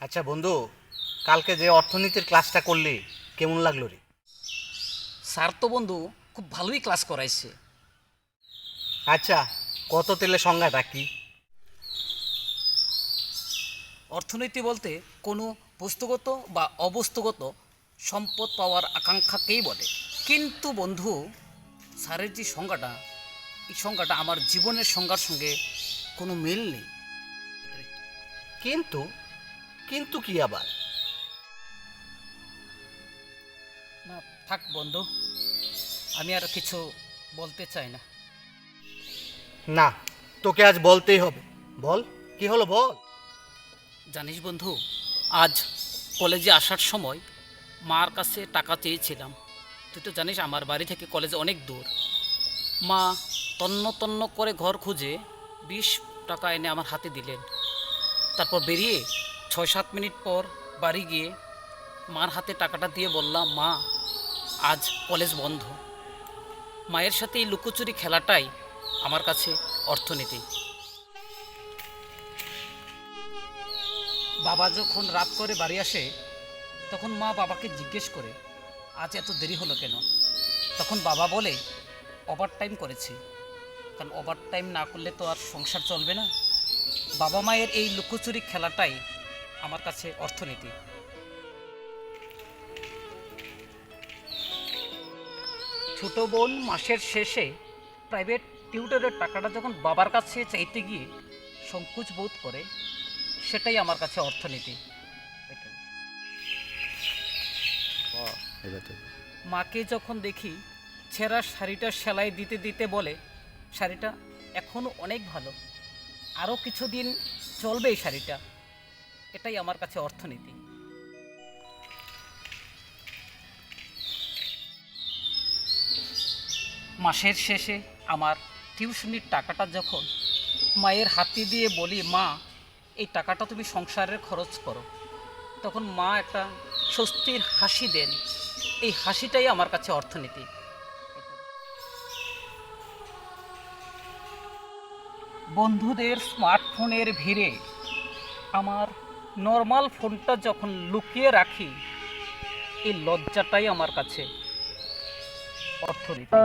আচ্ছা বন্ধু কালকে যে অর্থনীতির ক্লাসটা করলি কেমন লাগল রে? স্যার তো বন্ধু খুব ভালোই ক্লাস করাইছে। আচ্ছা কত তেলে সংজ্ঞাটা কি? অর্থনীতি বলতে কোনো বস্তুগত বা অবস্তুগত সম্পদ পাওয়ার আকাঙ্ক্ষাকেই বলে। কিন্তু বন্ধু স্যারের যে সংজ্ঞাটা এই সংজ্ঞাটা আমার জীবনের সংজ্ঞার সঙ্গে কোনো মিল নেই। কিন্তু কিন্তু কি আবার? না থাক বন্ধু আমি আর কিছু বলতে চাই না। না তোকে আজ বলতেই হবে। বল কি হলো বল? জানিস বন্ধু আজ কলেজে আসার সময় মার কাছে টাকা চেয়েছিলাম। তুই তো জানিস আমার বাড়ি থেকে কলেজ অনেক দূর। মা তন্ন তন্ন করে ঘর খুঁজে বিশ টাকা এনে আমার হাতে দিলেন। তারপর বেরিয়ে ছয় সাত মিনিট পর বাড়ি গিয়ে মার হাতে টাকাটা দিয়ে বললাম, মা, আজ কলেজ বন্ধ। মায়ের সাথে এই লুকোচুরি খেলাটাই আমার কাছে অর্থনীতি। বাবা যখন রাত করে বাড়ি আসে, তখন মা বাবাকে জিজ্ঞেস করে, আজ এত দেরি হলো কেন? তখন বাবা বলে ওভার টাইম করেছি। কারণ ওভার টাইম না করলে তো আর সংসার চলবে না। বাবা মায়ের এই লুকোচুরি খেলাটাই আমার কাছে অর্থনীতি। ছোট বোন মাসের শেষে প্রাইভেট টিউটরের টাকাটা যখন বাবার কাছে চাইতে গিয়ে সংকোচ বোধ করে, সেটাই আমার কাছে অর্থনীতি। মাকে যখন দেখি ছেঁড়া শাড়িটা সেলাই দিতে দিতে বলে, শাড়িটা এখনও অনেক ভালো। আরও কিছুদিন চলবে এই শাড়িটা। এটাই আমার কাছে অর্থনীতি। মাসের শেষে আমার টিউশনির টাকাটা যখন মায়ের হাতে দিয়ে বলি, মা, এই টাকাটা তুমি সংসারের খরচ করো। তখন মা একটা স্বস্তির হাসি দেন। এই হাসিটাই আমার কাছে অর্থনীতি। বন্ধুদের স্মার্টফোনের ভিড়ে আমার নর্মাল ফোনটা যখন লুকিয়ে রাখি এই লজ্জাটাই আমার কাছে অর্থনীতি।